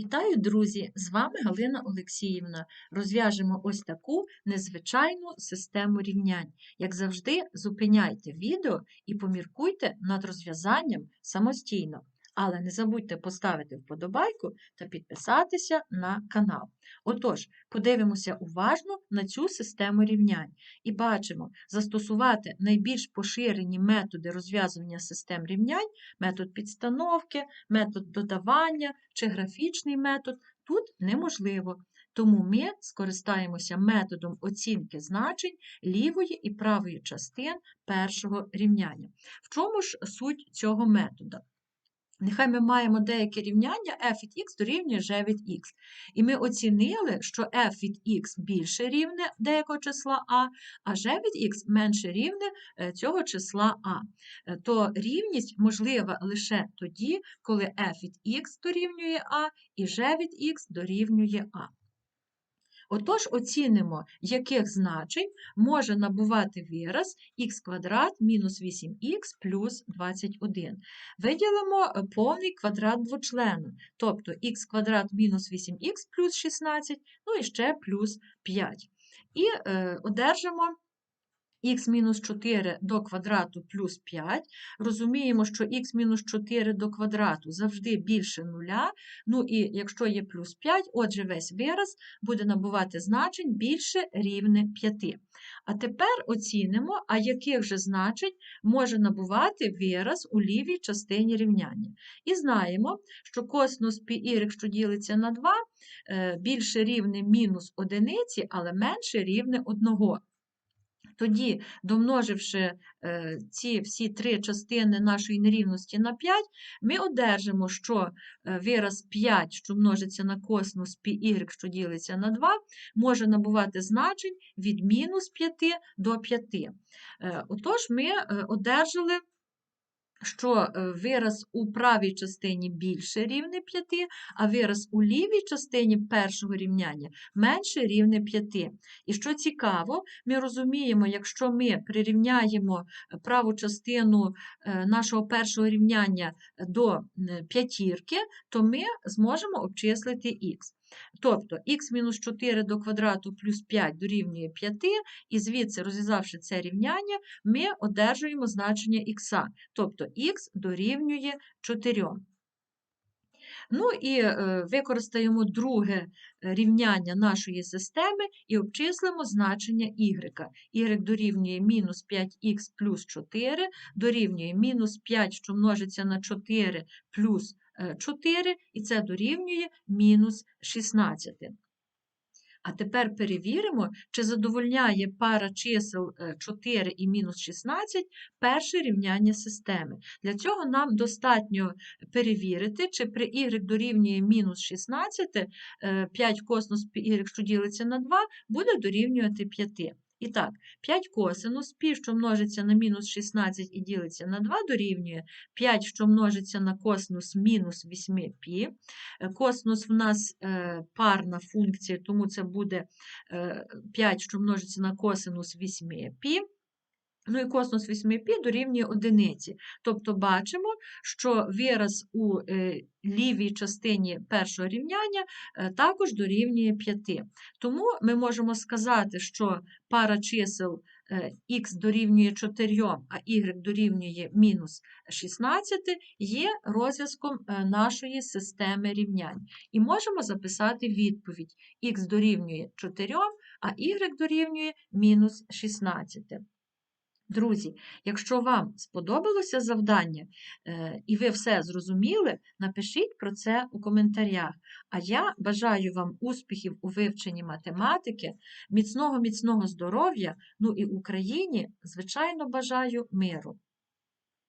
Вітаю, друзі! З вами Галина Олексіївна. Розв'яжемо ось таку незвичайну систему рівнянь. Як завжди, зупиняйте відео і поміркуйте над розв'язанням самостійно. Але не забудьте поставити вподобайку та підписатися на канал. Отож, подивимося уважно на цю систему рівнянь і бачимо, застосувати найбільш поширені методи розв'язування систем рівнянь, метод підстановки, метод додавання чи графічний метод тут неможливо. Тому ми скористаємося методом оцінки значень лівої і правої частин першого рівняння. В чому ж суть цього методу? Нехай ми маємо деяке рівняння f від x дорівнює g від x. І ми оцінили, що f від x більше рівне деякого числа а, а g від x менше рівне е, цього числа а. Е, То рівність можлива лише тоді, коли f від x дорівнює а і g від x дорівнює а. Отож, оцінимо, яких значень може набувати вираз х квадрат мінус 8х плюс 21. Виділимо е, повний квадрат двочлена, тобто х квадрат мінус 8х плюс 16, ну і ще плюс 5. І е, одержимо х-4 до квадрату плюс 5. Розуміємо, що х-4 до квадрату завжди більше нуля. Ну і якщо є плюс 5, отже, весь вираз буде набувати значень більше рівне 5. А тепер оцінимо, а яких же значень може набувати вираз у лівій частині рівняння. І знаємо, що косинус πy, що ділиться на 2, е, більше рівне мінус одиниці, але менше рівне 1. Тоді, домноживши е, ці всі три частини нашої нерівності на 5, ми одержимо, що е, вираз 5, що множиться на коснус πy, що ділиться на 2, може набувати значень від мінус 5 до 5. Е, отож, ми одержали що е, вираз у правій частині більше рівне 5, а вираз у лівій частині першого рівняння менше рівне 5. І що цікаво, ми розуміємо, якщо ми прирівняємо е, праву частину е, нашого першого рівняння до п'ятірки, то ми зможемо обчислити х. Тобто х-4 до квадрату плюс 5 дорівнює 5, і звідси, розв'язавши це рівняння, ми одержуємо значення х, тобто х дорівнює 4. Ну і е, використаємо друге рівняння нашої системи і обчислимо значення y. y дорівнює мінус 5х плюс 4, дорівнює мінус 5, що множиться на 4 плюс 4, і це дорівнює мінус 16. А тепер перевіримо, чи задовольняє пара чисел 4 і мінус 16 перше рівняння системи. Для цього нам достатньо перевірити, чи при y дорівнює мінус 16, 5 косинус y, що ділиться на 2, буде дорівнювати 5. І так, 5 косинус пі, що множиться на мінус 16 і ділиться на 2, дорівнює 5, що множиться на косинус мінус 8 пі. Косинус в нас е, парна функція, тому це буде 5, е, що множиться на косинус 8 пі. Ну і косинус 8π дорівнює одиниці. Тобто бачимо, що вираз у е, лівій частині першого рівняння е, також дорівнює 5. Тому ми можемо сказати, що пара чисел х е, дорівнює 4, а y дорівнює мінус 16 є розв'язком нашої системи рівнянь. І можемо записати відповідь: х дорівнює 4, а y дорівнює мінус 16. Друзі, якщо вам сподобалося завдання е, і ви все зрозуміли, напишіть про це у коментарях. А я бажаю вам успіхів у вивченні математики, міцного, міцного здоров'я, ну і Україні, звичайно, бажаю миру.